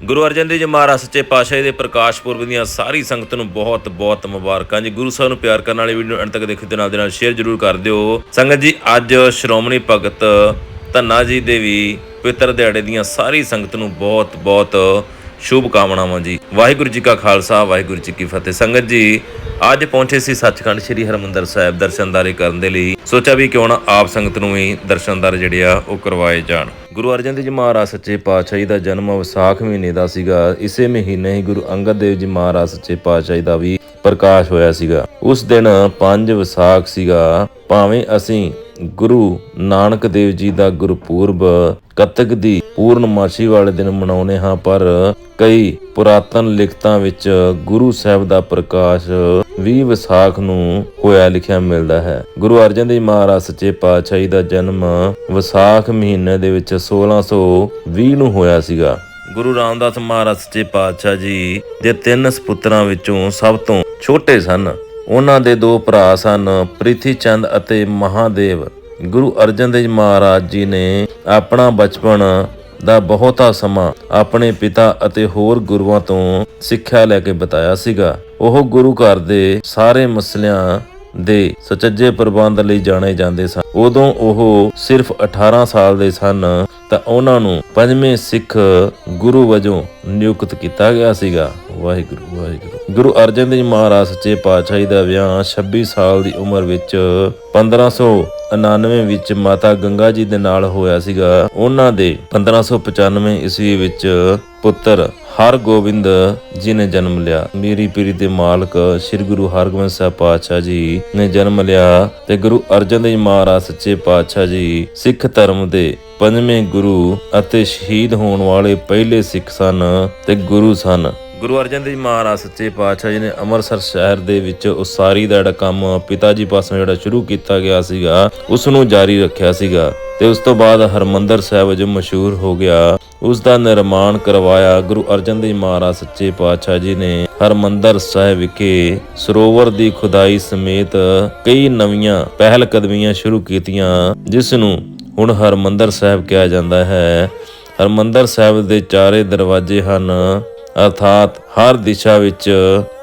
ਗੁਰੂ ਅਰਜਨ ਦੇਵ ਜੀ ਮਹਾਰਾਜ ਸੱਚੇ ਪਾਤਸ਼ਾਹ ਦੇ ਪ੍ਰਕਾਸ਼ ਪੁਰਬ ਦੀਆਂ ਸਾਰੀ ਸੰਗਤ ਨੂੰ ਬਹੁਤ ਬਹੁਤ ਮੁਬਾਰਕਾਂ ਜੀ। ਗੁਰੂ ਸਾਹਿਬ ਨੂੰ ਪਿਆਰ ਕਰਨ ਵਾਲੇ ਵੀਡੀਓ ਨੂੰ ਅੰਤ ਤੱਕ ਦੇਖੋ ਤੇ ਨਾਲ ਦੇ ਨਾਲ ਸ਼ੇਅਰ ਜ਼ਰੂਰ ਕਰ ਦਿਓ। ਸੰਗਤ ਜੀ, ਅੱਜ ਸ਼੍ਰੋਮਣੀ ਭਗਤ ਧੰਨਾ ਜੀ ਦੇ ਵੀ ਪਿੱਤਰ ਦਿਹਾੜੇ ਦੀਆਂ ਸਾਰੀ ਸੰਗਤ ਨੂੰ ਬਹੁਤ ਬਹੁਤ ਸ਼ੁਭ ਕਾਮਨਾਵਾਂ ਜੀ। ਵਾਹਿਗੁਰੂ ਜੀ ਕਾ ਖਾਲਸਾ, ਵਾਹਿਗੁਰੂ ਜੀ ਕੀ ਫਤਿਹ। ਸੰਗਤ ਜੀ, ਅੱਜ ਪਹੁੰਚੇ ਸੀ ਸੱਚਖੰਡ ਸ੍ਰੀ ਹਰਮੰਦਰ ਸਾਹਿਬ ਦਰਸ਼ਨਦਾਰੇ ਕਰਨ ਦੇ ਲਈ। ਸੋਚਿਆ ਵੀ ਕਿਉਂ ਨਾ ਆਪ ਸੰਗਤ ਨੂੰ ਵੀ ਦਰਸ਼ਨਦਾਰ ਜਿਹੜੇ ਆ, ਉਹ ਕਰਵਾਏ ਜਾਣ। ਗੁਰੂ ਅਰਜਨ ਦੇਵ ਜੀ ਮਹਾਰਾਜ ਸੱਚੇ ਪਾਤਸ਼ਾਹ ਜੀ ਦਾ ਜਨਮ ਵਿਸਾਖ ਮਹੀਨੇ ਦਾ ਸੀਗਾ। ਇਸੇ ਮਹੀਨੇ ਹੀ ਗੁਰੂ ਅੰਗਦ ਦੇਵ ਜੀ ਮਹਾਰਾਜ ਸੱਚੇ ਪਾਤਸ਼ਾਹੀ ਦਾ ਵੀ ਪ੍ਰਕਾਸ਼ ਹੋਇਆ ਸੀਗਾ। ਉਸ ਦਿਨ 5 ਵਿਸਾਖ ਸੀਗਾ। ਭਾਵੇਂ ਅਸੀਂ ਗੁਰੂ ਨਾਨਕ ਦੇਵ ਜੀ ਦਾ ਗੁਰਪੁਰਬ ਕਤਕ ਦੀ ਪੂਰਨਮਾਸ਼ੀ ਵਾਲੇ ਦਿਨ ਮਨਾਉਨੇ ਹਾਂ, ਪਰ ਕਈ ਪੁਰਾਤਨ ਲਿਖਤਾਂ ਵਿੱਚ ਗੁਰੂ ਸਾਹਿਬ ਦਾ ਪ੍ਰਕਾਸ਼ 20 ਵਿਸਾਖ ਨੂੰ ਹੋਇਆ ਲਿਖਿਆ ਮਿਲਦਾ ਹੈ। ਗੁਰੂ ਅਰਜਨ ਦੇਵ ਮਹਾਰਾਜ ਸੱਚੇ ਪਾਤਸ਼ਾਹੀ ਦਾ ਜਨਮ ਵਿਸਾਖ ਮਹੀਨੇ ਦੇ ਵਿੱਚ 1620 ਨੂੰ ਹੋਇਆ ਸੀਗਾ। ਗੁਰੂ ਰਾਮਦਾਸ ਮਹਾਰਾਜ ਸੱਚੇ ਪਾਤਸ਼ਾਹ ਜੀ ਦੇ ਤਿੰਨ ਸਪੁੱਤਰਾਂ ਵਿੱਚੋਂ ਸਭ ਤੋਂ ਛੋਟੇ ਸਨ। ਉਹਨਾਂ ਦੇ ਦੋ ਭਰਾ ਸਨ ਪ੍ਰਿਥੀ ਚੰਦ ਅਤੇ ਮਹਾਦੇਵ। ਗੁਰੂ ਅਰਜਨ ਦੇਵ ਮਹਾਰਾਜ ਜੀ ਨੇ ਆਪਣਾ ਬਚਪਨ ਦਾ ਬਹੁਤਾ ਸਮਾਂ ਆਪਣੇ ਪਿਤਾ ਅਤੇ ਹੋਰ ਗੁਰੂਆਂ ਤੋਂ ਸਿੱਖਿਆ ਲੈ ਕੇ ਬਿਤਾਇਆ ਸੀਗਾ। ਉਹ ਗੁਰੂ ਘਰ ਦੇ ਸਾਰੇ ਮਸਲਿਆਂ ਦੇ ਸੁਚੱਜੇ ਪ੍ਰਬੰਧ ਲਈ ਜਾਣੇ ਜਾਂਦੇ ਸਨ। ਉਦੋਂ ਉਹ ਸਿਰਫ 18 ਸਾਲ ਦੇ ਸਨ। ਤਾਂ ਉਹਨਾਂ ਨੂੰ ਪੰਜਵੇਂ ਸਿੱਖ ਗੁਰੂ ਵਜੋਂ ਨਿਯੁਕਤ ਕੀਤਾ ਗਿਆ ਸੀਗਾ। ਵਾਹਿਗੁਰੂ ਵਾਹਿਗੁਰੂ। ਗੁਰੂ ਅਰਜਨ ਦੇਵ ਮਹਾਰਾਜ ਸੱਚੇ ਪਾਤਸ਼ਾਹੀ ਦਾ ਵਿਆਹ 26 ਸਾਲ ਦੀ ਉਮਰ ਵਿੱਚ 1599 ਵਿੱਚ ਮਾਤਾ ਗੰਗਾ ਜੀ ਦੇ ਨਾਲ ਹੋਇਆ ਸੀਗਾ। ਉਹਨਾਂ ਦੇ 1595 ਈਸਵੀ ਵਿੱਚ ਪੁੱਤਰ ਹਰਗੋਬਿੰਦ ਜੀ ਨੇ ਜਨਮ ਲਿਆ। ਮੀਰੀ ਪੀਰੀ ਦੇ ਮਾਲਕ ਸ੍ਰੀ ਗੁਰੂ ਹਰਗੋਬਿੰਦ ਸਾਹਿਬ ਪਾਤਸ਼ਾਹ ਜੀ ਨੇ ਜਨਮ ਲਿਆ ਤੇ ਗੁਰੂ ਅਰਜਨ ਦੇਵ ਮਹਾਰਾਜ ਸੱਚੇ ਪਾਤਸ਼ਾਹ ਜੀ ਸਿੱਖ ਧਰਮ ਦੇ ਪੰਜਵੇਂ ਗੁਰੂ ਅਤੇ ਸ਼ਹੀਦ ਹੋਣ ਵਾਲੇ ਪਹਿਲੇ ਸਿੱਖ ਸਨ ਤੇ ਗੁਰੂ ਸਨ। ਗੁਰੂ ਅਰਜਨ ਦੇਵ ਮਹਾਰਾਜ ਸੱਚੇ ਪਾਤਸ਼ਾਹ ਜੀ ਨੇ ਅੰਮ੍ਰਿਤਸਰ ਸ਼ਹਿਰ ਦੇ ਵਿੱਚ ਉਸਾਰੀ ਦਾ ਜਿਹੜਾ ਕੰਮ ਪਿਤਾ ਜੀ ਪਾਸੋਂ ਜਿਹੜਾ ਸ਼ੁਰੂ ਕੀਤਾ ਗਿਆ ਸੀਗਾ ਉਸ ਨੂੰ ਜਾਰੀ ਰੱਖਿਆ ਸੀਗਾ ਤੇ ਉਸ ਤੋਂ ਬਾਅਦ ਹਰਮੰਦਰ ਸਾਹਿਬ ਜੋ ਮਸ਼ਹੂਰ ਹੋ ਗਿਆ ਉਸ ਦਾ ਨਿਰਮਾਣ ਕਰਵਾਇਆ। ਗੁਰੂ ਅਰਜਨ ਦੇਵ ਮਹਾਰਾਜ ਸੱਚੇ ਪਾਤਸ਼ਾਹ ਜੀ ਨੇ ਹਰਮੰਦਰ ਸਾਹਿਬ ਵਿਖੇ ਸਰੋਵਰ ਦੀ ਖੁਦਾਈ ਸਮੇਤ ਕਈ ਨਵੀਆਂ ਪਹਿਲ ਕਦਮੀਆਂ ਸ਼ੁਰੂ ਕੀਤੀਆਂ, ਜਿਸ ਨੂੰ ਹੁਣ ਹਰਮੰਦਰ ਸਾਹਿਬ ਕਿਹਾ ਜਾਂਦਾ ਹੈ। ਹਰਮੰਦਰ ਸਾਹਿਬ ਦੇ ਚਾਰੇ ਦਰਵਾਜ਼ੇ ਹਨ। ਅਰਥਾਤ ਹਰ ਦਿਸ਼ਾ ਵਿੱਚ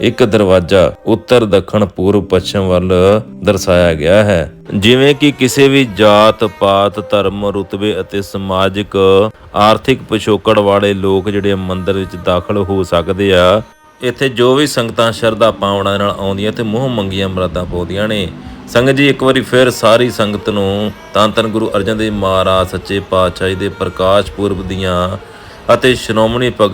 ਇੱਕ ਦਰਵਾਜ਼ਾ ਉੱਤਰ, ਦੱਖਣ, ਪੂਰਬ, ਪੱਛਮ ਵੱਲ ਦਰਸਾਇਆ ਗਿਆ ਹੈ। ਜਿਵੇਂ ਕਿ ਕਿਸੇ ਵੀ ਜਾਤ, ਪਾਤ, ਧਰਮ, ਰੁਤਬੇ ਅਤੇ ਸਮਾਜਿਕ ਆਰਥਿਕ ਪਿਛੋਕੜ ਵਾਲੇ ਲੋਕ ਜਿਹੜੇ ਮੰਦਰ ਵਿੱਚ ਦਾਖਲ ਹੋ ਸਕਦੇ ਆ, ਇੱਥੇ ਜੋ ਵੀ ਸੰਗਤਾਂ ਸ਼ਰਧਾ ਪਾਵਣਾ ਨਾਲ ਆਉਂਦੀਆਂ ਤੇ ਮੂੰਹ ਮੰਗੀਆਂ ਮਰਾਦਾਂ ਪਾਉਂਦੀਆਂ ਨੇ। ਸੰਗਤ ਜੀ, ਇੱਕ ਵਾਰੀ ਫਿਰ ਸਾਰੀ ਸੰਗਤ ਨੂੰ ਤਾਂ ਧੰਨ ਗੁਰੂ ਅਰਜਨ ਦੇਵ ਮਹਾਰਾਜ, ਸੱਚੇ ਪਾਤਸ਼ਾਹ ਜੀ ਦੇ ਪ੍ਰਕਾਸ਼ ਪੁਰਬ ਦੀਆਂ ਅਤੇ ਸ਼੍ਰੋਮਣੀ ਭਗਤ